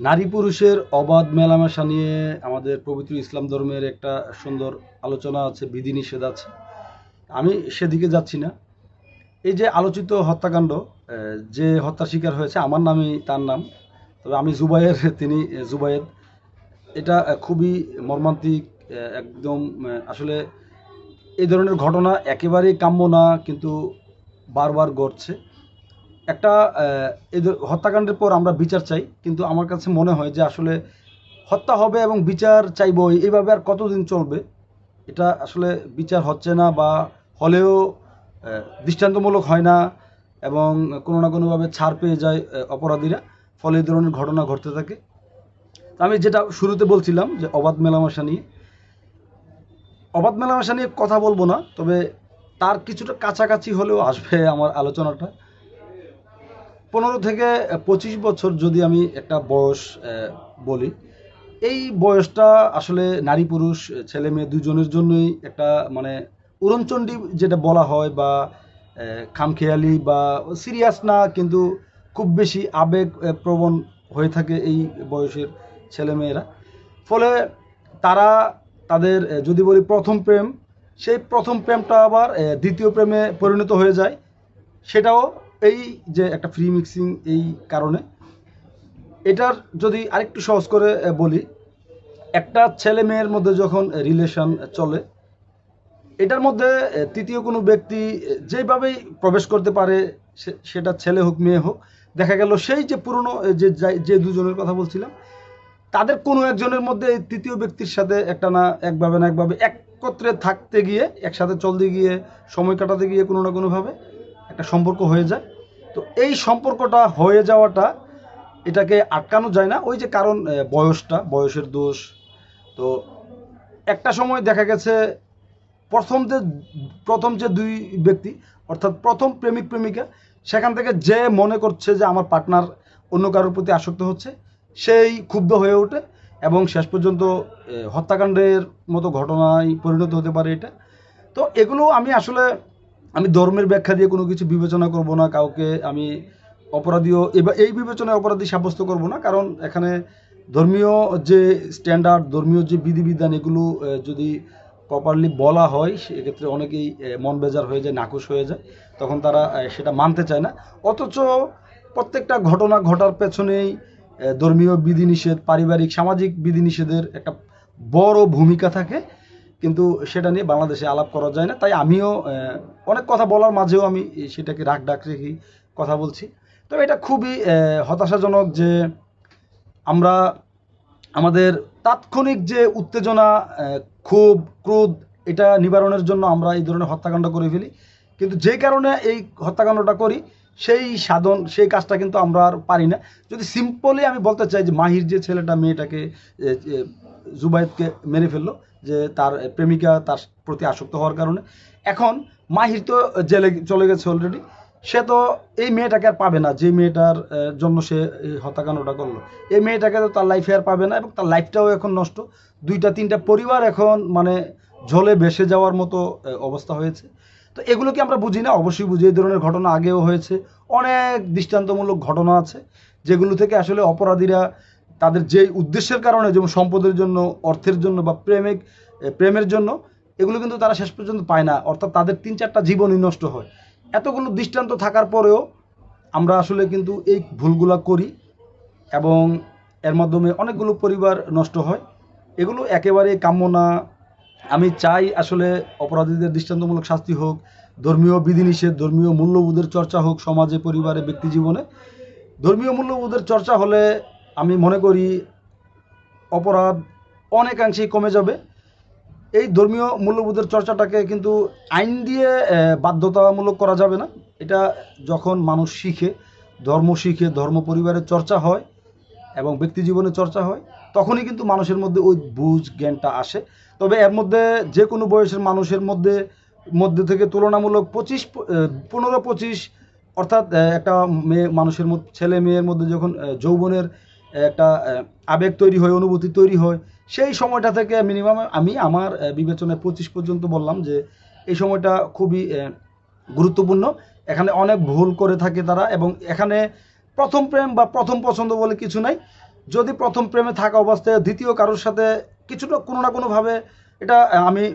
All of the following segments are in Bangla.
নারী পুরুষের অবাধ মেলামেশা নিয়ে আমাদের পবিত্র ইসলাম ধর্মের একটা সুন্দর আলোচনা আছে, বিধিনিষেধ আছে। আমি সেদিকে যাচ্ছি না। এই যে আলোচিত হত্যাকাণ্ড যে হত্যা শিকার হয়েছে, আমার নামই তার নাম, তবে আমি জুবাইয়ের, তিনি জুবায়েদ এটা খুবই মর্মান্তিক একদম আসলে এই ধরনের ঘটনা একেবারেই কাম্য না, কিন্তু বারবার ঘটছে। একটা এদের হত্যাকাণ্ডের পর আমরা বিচার চাই, কিন্তু আমার কাছে মনে হয় যে আসলে হত্যা হবে এবং বিচার চাইব, এইভাবে আর কতদিন চলবে? এটা আসলে বিচার হচ্ছে না বা হলেও দৃষ্টান্তমূলক হয় না এবং কোনো না কোনোভাবে ছাড় পেয়ে যায় অপরাধীরা। ফলে এই ধরনের ঘটনা ঘটতে থাকে। আমি যেটা শুরুতে বলছিলাম যে অবাধ মেলামেশা নিয়ে। অবাধ মেলামেশা নিয়ে কথা বলব না, তবে তার কিছুটা কাছাকাছি হলেও আসবে আমার আলোচনাটা। পনেরো থেকে পঁচিশ বছর যদি আমি একটা বয়স বলি, এই বয়সটা আসলে নারী পুরুষ, ছেলে মেয়ে দুজনের জন্যই একটা মানে উড়নচণ্ডী যেটা বলা হয় বা খামখেয়ালি বা সিরিয়াস না, কিন্তু খুব বেশি আবেগ প্রবণ হয়ে থাকে এই বয়সের ছেলেমেয়েরা ফলে তারা তাদের যদি বলি প্রথম প্রেম, সেই প্রথম প্রেমটা আবার দ্বিতীয় প্রেমে পরিণত হয়ে যায়। সেটাও এই যে একটা ফ্রি মিক্সিং এই কারণে, এটার যদি আরেকটু সহজ করে বলি, একটা ছেলে মেয়ের মধ্যে যখন রিলেশন চলে, এটার মধ্যে তৃতীয় কোনো ব্যক্তি যেভাবেই প্রবেশ করতে পারে সেটা ছেলে হোক, মেয়ে হোক, দেখা গেল সেই যে পুরনো যে যে দুজনের কথা বলছিলাম, তাদের কোনো একজনের মধ্যে এই তৃতীয় ব্যক্তির সাথে একটা না একভাবে না একভাবে একত্রে থাকতে গিয়ে, একসাথে চলতে গিয়ে, সময় কাটাতে গিয়ে কোনো না কোনোভাবে একটা সম্পর্ক হয়ে যায়। তো এই সম্পর্কটা হয়ে যাওয়াটা এটাকে আটকানো যায় না। ওই যে কারণ বয়সটা, বয়সের দোষ। তো একটা সময় দেখা গেছে, প্রথম যে প্রথম যে দুই ব্যক্তি, অর্থাৎ প্রথম প্রেমিক প্রেমিকা, সেখান থেকে যে মনে করছে যে আমার পার্টনার অন্য কারোর প্রতি আসক্ত হচ্ছে, সেই ক্ষুব্ধ হয়ে ওঠে এবং শেষ পর্যন্ত হত্যাকাণ্ডের মতো ঘটনায় পরিণত হতে পারে এটা। তো এগুলো আমি আসলে আমি ধর্মের ব্যাখ্যা দিয়ে কোনো কিছু বিবেচনা করব না, কাউকে আমি অপরাধীও এবার এই বিবেচনায় অপরাধী সাব্যস্ত করব না, কারণ এখানে ধর্মীয় যে স্ট্যান্ডার্ড ধর্মীয় যে বিধিবিধান, এগুলো যদি প্রপারলি বলা হয়, সেক্ষেত্রে অনেকেই মন বেজার হয়ে যায় নাকুশ হয়ে যায়, তখন তারা সেটা মানতে চায় না। অথচ প্রত্যেকটা ঘটনা ঘটার পেছনেই ধর্মীয় বিধিনিষেধ, পারিবারিক, সামাজিক বিধিনিষেধের একটা বড় ভূমিকা থাকে। কিন্তু সেটা নিয়ে বাংলাদেশে আলাপ করা যায় না। তাই আমিও অনেক কথা বলার মাঝেও আমি সেটাকে রাগ ডাক রেখেই কথা বলছি। তবে এটা খুবই হতাশাজনক যে আমরা আমাদের তাৎক্ষণিক যে উত্তেজনা ক্ষোভ, ক্রোধ, এটা নিবারণের জন্য আমরা এই ধরনের হত্যাকাণ্ড করে ফেলি। কিন্তু যে কারণে এই হত্যাকাণ্ডটা করি সেই সাধন, সেই কাজটা কিন্তু আমরা আর পারি না। যদি সিম্পলি আমি বলতে চাই যে মাহির যে ছেলেটা, মেয়েটাকে জুবাইদকে মেরে ফেলল, যে তার প্রেমিকা তার প্রতি আসক্ত হওয়ার কারণে। এখন মাহির তো জেলে চলে গেছে অলরেডি সে তো এই মেয়েটাকে আর পাবে না, যে মেয়েটার জন্য সে হত্যাকাণ্ডটা করল। এই মেয়েটাকে তো তার লাইফে আর পাবে না এবং তার লাইফটাও এখন নষ্ট। দুইটা, তিনটা পরিবার এখন মানে ঝলে ভেসে যাওয়ার মতো অবস্থা হয়েছে। তো এগুলো কি আমরা বুঝি না? অবশ্যই বুঝি। এই ধরনের ঘটনা আগেও হয়েছে। অনেক দৃষ্টান্তমূলক ঘটনা আছে, যেগুলো থেকে আসলে অপরাধীরা তাদের যে উদ্দেশ্যের কারণে, যেমন সম্পদের জন্য, অর্থের জন্য বা প্রেমিক প্রেমের জন্য, এগুলো কিন্তু তারা শেষ পর্যন্ত পায় না। অর্থাৎ তাদের তিন চারটা জীবনই নষ্ট হয়। এতগুলো দৃষ্টান্ত থাকার পরেও আমরা আসলে কিন্তু এই ভুলগুলা করি এবং এর মাধ্যমে অনেকগুলো পরিবার নষ্ট হয়। এগুলো একেবারে কাম্য না। আমি চাই আসলে অপরাধীদের দৃষ্টান্তমূলক শাস্তি হোক, ধর্মীয় বিধিনিষেধ, ধর্মীয় মূল্যবোধের চর্চা হোক সমাজে, পরিবারে, ব্যক্তি জীবনে। ধর্মীয় মূল্যবোধের চর্চা হলে আমি মনে করি অপরাধ অনেকাংশেই কমে যাবে। এই ধর্মীয় মূল্যবোধের চর্চাটাকে কিন্তু আইন দিয়ে বাধ্যতামূলক করা যাবে না। এটা যখন মানুষ শিখে, ধর্ম শিখে, ধর্ম পরিবারের চর্চা হয় এবং ব্যক্তি জীবনে চর্চা হয় তখনই কিন্তু মানুষের মধ্যে ওই বুঝ জ্ঞানটা আসে। তবে এর মধ্যে যে কোনো বয়সের মানুষের মধ্যে মধ্যে থেকে তুলনামূলক পঁচিশ পনেরো পঁচিশ, অর্থাৎ একটা মেয়ে, মানুষের মধ্যে, ছেলে মেয়ের মধ্যে যখন যৌবনের একটা আবেগ তৈরি হয়, অনুভূতি তৈরি হয়, সেই সময়টা থেকে মিনিমাম আমি আমার বিবেচনায় পঁচিশ পর্যন্ত বললাম যে, এই সময়টা খুবই গুরুত্বপূর্ণ। এখানে অনেক ভুল করে থাকে তারা এবং এখানে প্রথম প্রেম বা প্রথম পছন্দ বলে কিছু নাই। যদি প্রথম প্রেমে থাকা অবস্থায় দ্বিতীয় কারোর সাথে কিছুটা কোনো না কোনোভাবে এটা আমি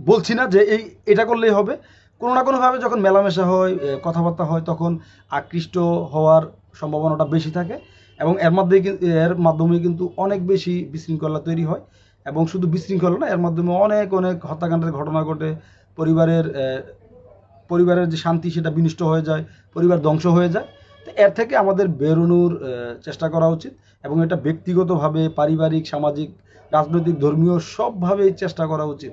বলছি না যে এই, এটা করলেই হবে। কোনো না কোনোভাবে যখন মেলামেশা হয় কথাবার্তা হয়, তখন আকৃষ্ট হওয়ার সম্ভাবনাটা বেশি থাকে এবং এর মধ্যে কিন- এর মাধ্যমে কিন্তু অনেক বেশি বিশৃঙ্খলা তৈরি হয় এবং শুধু বিশৃঙ্খলা না, এর মাধ্যমে অনেক অনেক হত্যাকাণ্ডের ঘটনা ঘটে। পরিবারের পরিবারের যে শান্তি সেটা বিনষ্ট হয়ে যায়, পরিবার ধ্বংস হয়ে যায়। এর থেকে আমাদের বেরোনোর চেষ্টা করা উচিত এবং এটা ব্যক্তিগতভাবে, পারিবারিক, সামাজিক, রাজনৈতিক, ধর্মীয় সবভাবেই চেষ্টা করা উচিত।